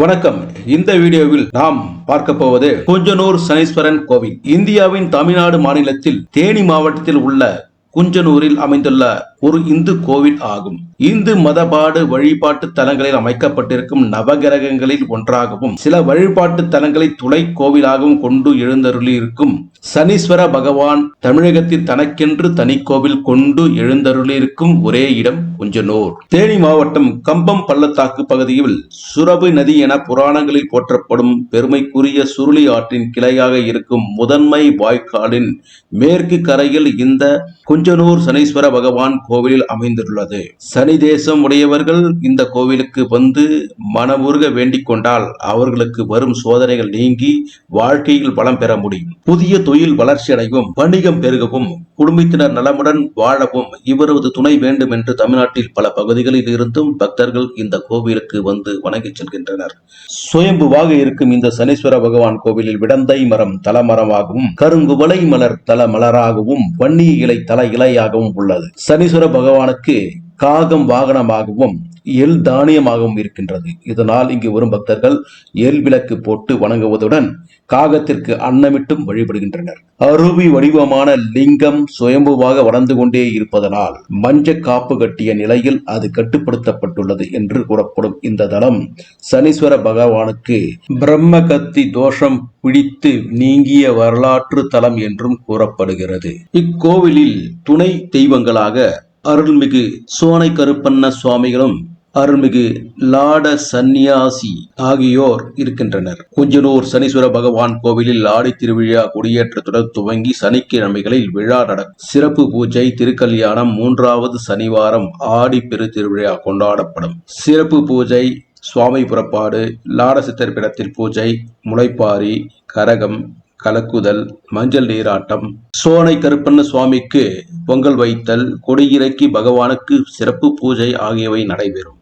வணக்கம். இந்த வீடியோவில் நாம் பார்க்க போவது குஞ்சனூர் சனீஸ்வரன் கோவில். இந்தியாவின் தமிழ்நாடு மாநிலத்தில் தேனி மாவட்டத்தில் உள்ள குஞ்சனூரில் அமைந்துள்ள ஒரு இந்து கோவில் ஆகும். இந்து மதபாடு வழிபாட்டு தலங்களில் அமைக்கப்பட்டிருக்கும் நவகிரகங்களில் ஒன்றாகவும் சில வழிபாட்டு தலங்களை துளை கோவிலாகவும் கொண்டு எழுந்தருளியிருக்கும் சனீஸ்வர பகவான் தமிழகத்தில் தனக்கென்று தனி கோவில் கொண்டு எழுந்தருளியிருக்கும் ஒரே இடம் குஞ்சனூர். தேனி மாவட்டம் கம்பம் பள்ளத்தாக்கு பகுதியில் சுரபு நதி என புராணங்களில் போற்றப்படும் பெருமைக்குரிய சுருளி ஆற்றின் கிளையாக இருக்கும் முதன்மை வாய்க்காலின் மேற்கு கரையில் இந்த குஞ்சனூர் சனீஸ்வர பகவான் கோவிலில் அமைந்துள்ளது. தனி தேசம் உடையவர்கள் இந்த கோவிலுக்கு வந்து மனமுருக வேண்டிக் கொண்டால் அவர்களுக்கு வரும் சோதனைகள் நீங்கி வாழ்க்கையில் வளம் பெற முடியும். புதிய தொழில் வளர்ச்சி வளர்ச்சியடையவும் வணிகம் பெருகவும் குடும்பத்தினர் நலமுடன் வாழவும் இவரது துணை வேண்டும் என்று தமிழ்நாட்டில் பல பகுதிகளில் இருந்தும் பக்தர்கள் இந்த கோவிலுக்கு வந்து வணங்கிச் செல்கின்றனர். சுயம்புவாக இருக்கும் இந்த சனீஸ்வர பகவான் கோவிலில் விடந்தை மரம் தலமரமாகவும் கருங்குவளை மலர் தல மலராகவும் வன்னி இலை தல இலையாகவும் உள்ளது. சனீஸ்வர பகவானுக்கு காகம் வாகனமாகவும் எல் தானியமாகவும் இருக்கின்றது. இதனால் இங்கு வரும் பக்தர்கள் எல் விளக்கு போட்டு வணங்குவதுடன் காகத்திற்கு அன்னமிட்டும் வழிபடுகின்றனர். அருவி வடிவமான லிங்கம் சுயம்புவாக வளர்ந்து கொண்டே இருப்பதனால் மஞ்ச காப்பு கட்டிய நிலையில் அது கட்டுப்படுத்தப்பட்டுள்ளது என்று கூறப்படும் இந்த தலம் சனீஸ்வர பகவானுக்கு பிரம்ம கத்தி தோஷம் பிடித்து நீங்கிய வரலாற்று தலம் என்றும் கூறப்படுகிறது. இக்கோவிலில் துணை தெய்வங்களாக அருள்மிகு சோனை கருப்பண்ண சுவாமிகளும் அருள்மிகு லாட சந்நியாசி ஆகியோர் இருக்கின்றனர். குஞ்சனூர் சனீஸ்வர பகவான் கோவிலில் ஆடி திருவிழா கொடியேற்றத்துடன் துவங்கி சனிக்கிழமைகளில் விழா நடக்கும். சிறப்பு பூஜை திருக்கல்யாணம் மூன்றாவது சனிவாரம் ஆடி பெரு திருவிழா கொண்டாடப்படும். சிறப்பு பூஜை சுவாமி புறப்பாடு லாட சித்தர் பீடத்தில் பூஜை முளைப்பாரி கரகம் கலக்குதல் மஞ்சள் நீராட்டம் சோனை கருப்பண்ண சுவாமிக்கு பொங்கல் வைத்தல் கொடியிறக்கி பகவானுக்கு சிறப்பு பூஜை ஆகியவை நடைபெறும்.